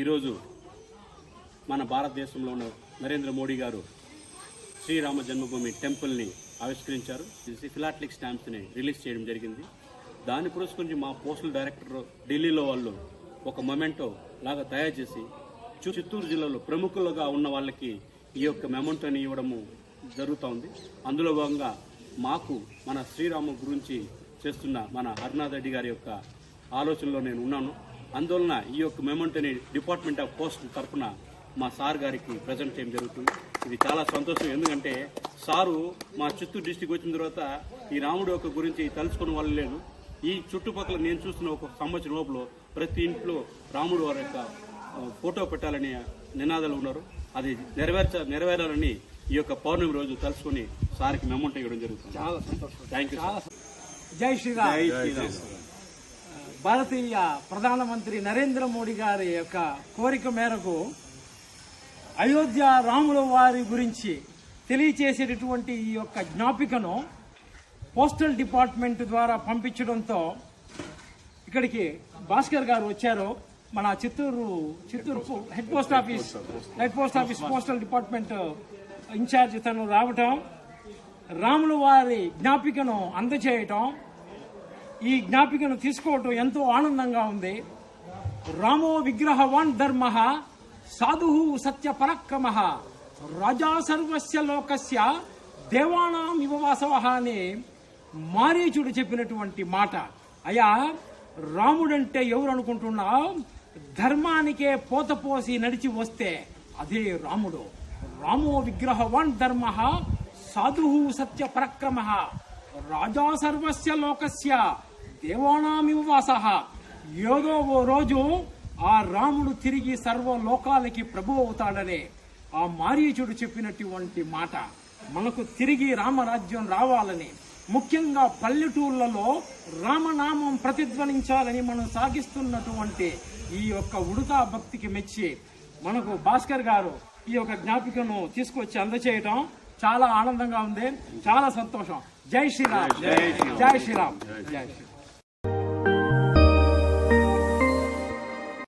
ఈరోజు మన భారతదేశంలో ఉన్న నరేంద్ర మోడీ గారు శ్రీరామ జన్మభూమి టెంపుల్ని ఆవిష్కరించారు. ఫిలాట్లిక్ స్టాంప్స్ని రిలీజ్ చేయడం జరిగింది. దాని పురస్కరించి మా పోస్టల్ డైరెక్టర్ ఢిల్లీలో వాళ్ళు ఒక మొమెంటో లాగా తయారు చేసి చిత్తూరు జిల్లాలో ప్రముఖులుగా ఉన్న వాళ్ళకి ఈ యొక్క మెమెంటోని ఇవ్వడము జరుగుతోంది అందులో భాగంగా మాకు మన శ్రీరాము గురించి చేస్తున్న మన హరినాథ్ రెడ్డి గారి యొక్క ఆలోచనలో నేను ఉన్నాను. అందువలన ఈ యొక్క మెమెంటోని డిపార్ట్మెంట్ ఆఫ్ పోస్ట్ తరఫున మా సార్ గారికి ప్రజెంట్ చేయడం జరుగుతుంది. ఇది చాలా సంతోషం. ఎందుకంటే సారు మా చిత్తూరు డిస్టిక్ వచ్చిన తర్వాత ఈ రాముడు యొక్క గురించి తలుచుకున్న వాళ్ళు లేదు ఈ చుట్టుపక్కల నేను చూస్తున్న ఒక సంవత్సరం లోపల ప్రతి ఇంట్లో రాముడు వారి యొక్క ఫోటో పెట్టాలని నినాదాలు ఉన్నారు. అది నెరవేర్చ నెరవేరాలని ఈ యొక్క పౌర్ణమి రోజు తలుచుకొని సార్కి మెమెంట్ ఇవ్వడం జరుగుతుంది. చాలా సంతోషం. థ్యాంక్ యూ జై శ్రీరామ్. జై శ్రీరామ్. భారతీయ ప్రధానమంత్రి నరేంద్ర మోడీ గారి యొక్క కోరిక మేరకు అయోధ్య రాముల వారి గురించి తెలియచేసేటటువంటి ఈ యొక్క జ్ఞాపికను పోస్టల్ డిపార్ట్మెంట్ ద్వారా పంపించడంతో ఇక్కడికి భాస్కర్ గారు వచ్చారు. మన Chittoor Chittoor head post office head post office postal department incharge తను రావటం రాముల వారి జ్ఞాపికను అందచేయటం ఈ జ్ఞాపికను తీసుకోవటం ఎంతో ఆనందంగా ఉంది. రామో విగ్రహవాన్ ధర్మ సాధు సత్య పరక్రమ. రాజా సర్వస్య లోకస్య దేవానాం ఇవవాసవ అని మారీచుడు చెప్పినటువంటి మాట. అయ్యా రాముడంటే ఎవరు అనుకుంటున్నా ధర్మానికే పోత పోసి నడిచి వస్తే అదే రాముడు. రామో విగ్రహవాన్ ధర్మ సాధు సత్య పరక్రమ. రాజా సర్వస్య లోకస్య దేవానామివ ఏదో ఓ రోజు ఆ రాముడు తిరిగి సర్వ లోకాలకి ప్రభు అవుతాడనే ఆ మారీచుడు చెప్పినటువంటి మాట. మనకు తిరిగి రామరాజ్యం రావాలని ముఖ్యంగా పల్లెటూళ్ళలో రామనామం ప్రతిధ్వనించాలని మనం సాగిస్తున్నటువంటి ఈ యొక్క ఉడతా భక్తికి మెచ్చి మనకు భాస్కర్ గారు ఈ యొక్క జ్ఞాపికను తీసుకొచ్చి అందచేయటం చాలా ఆనందంగా ఉంది చాలా సంతోషం. జై శ్రీరామ్. జై శ్రీరామ్. జై శ్రీరామ్.